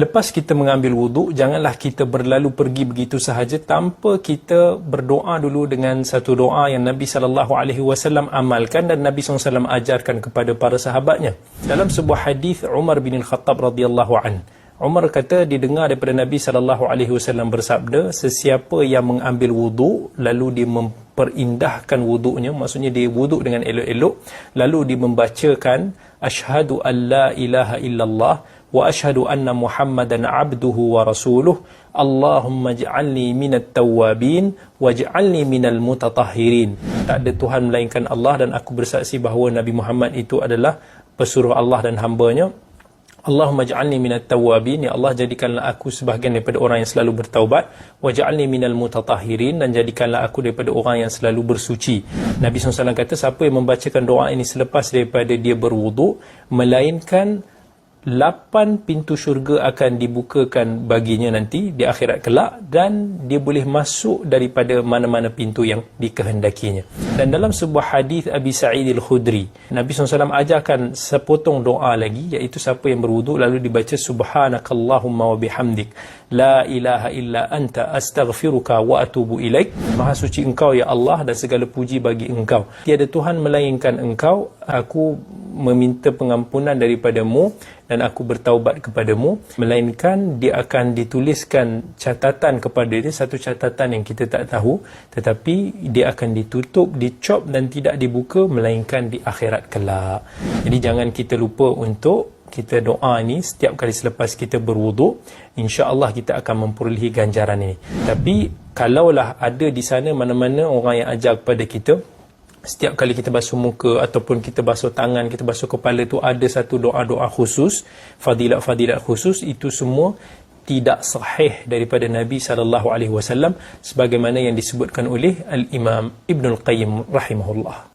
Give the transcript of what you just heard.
Lepas kita mengambil wuduk, janganlah kita berlalu pergi begitu sahaja tanpa kita berdoa dulu dengan satu doa yang Nabi sallallahu alaihi wasallam amalkan dan Nabi SAW ajarkan kepada para sahabatnya. Dalam sebuah hadis Umar bin Al-Khattab radhiyallahu an, Umar kata didengar daripada Nabi sallallahu alaihi wasallam bersabda, sesiapa yang mengambil wuduk lalu dia memperindahkan wuduknya, maksudnya dia wuduk dengan elok-elok, lalu dia membacakan asyhadu an la ilaha illallah wa ashhadu anna muhammadan abduhu wa rasuluh. Allahumma ja'alni minat tawabin waj'alni minal mutatahhirin. Tak ada Tuhan melainkan Allah dan aku bersaksi bahawa Nabi Muhammad itu adalah pesuruh Allah dan hambanya Allahumma ja'alni minat tawabin ya Allah jadikanlah aku sebahagian daripada orang yang selalu bertaubat. Waj'alni minal mutatahhirin. Dan jadikanlah aku daripada orang yang selalu bersuci. Nabi SAW kata siapa yang membacakan doa ini selepas daripada dia berwuduk melainkan lapan pintu syurga akan dibukakan baginya nanti di akhirat kelak dan dia boleh masuk daripada mana-mana pintu yang dikehendakinya. Dan dalam sebuah hadis Abi Sa'id Al-Khudri, Nabi SAW ajarkan sepotong doa lagi iaitu siapa yang berwuduk lalu dibaca subhanakallahumma wa bihamdik la ilaha illa anta astaghfiruka wa atubu ilaik. Maha suci engkau ya Allah dan segala puji bagi engkau. Tiada Tuhan melainkan engkau, aku meminta pengampunan daripadamu dan aku bertaubat kepadamu melainkan dia akan dituliskan catatan kepada dia satu catatan yang kita tak tahu tetapi dia akan ditutup dicop dan tidak dibuka melainkan di akhirat kelak. Jadi jangan kita lupa untuk kita doa ni setiap kali selepas kita berwuduk insya-Allah kita akan memperolehi ganjaran ini. Tapi kalaulah ada di sana mana-mana orang yang ajar kepada kita setiap kali kita basuh muka ataupun kita basuh tangan, kita basuh kepala tu ada satu doa-doa khusus, fadilat-fadilat khusus itu semua tidak sahih daripada Nabi sallallahu alaihi wasallam sebagaimana yang disebutkan oleh Al-Imam Ibn Al-Qayyim rahimahullah.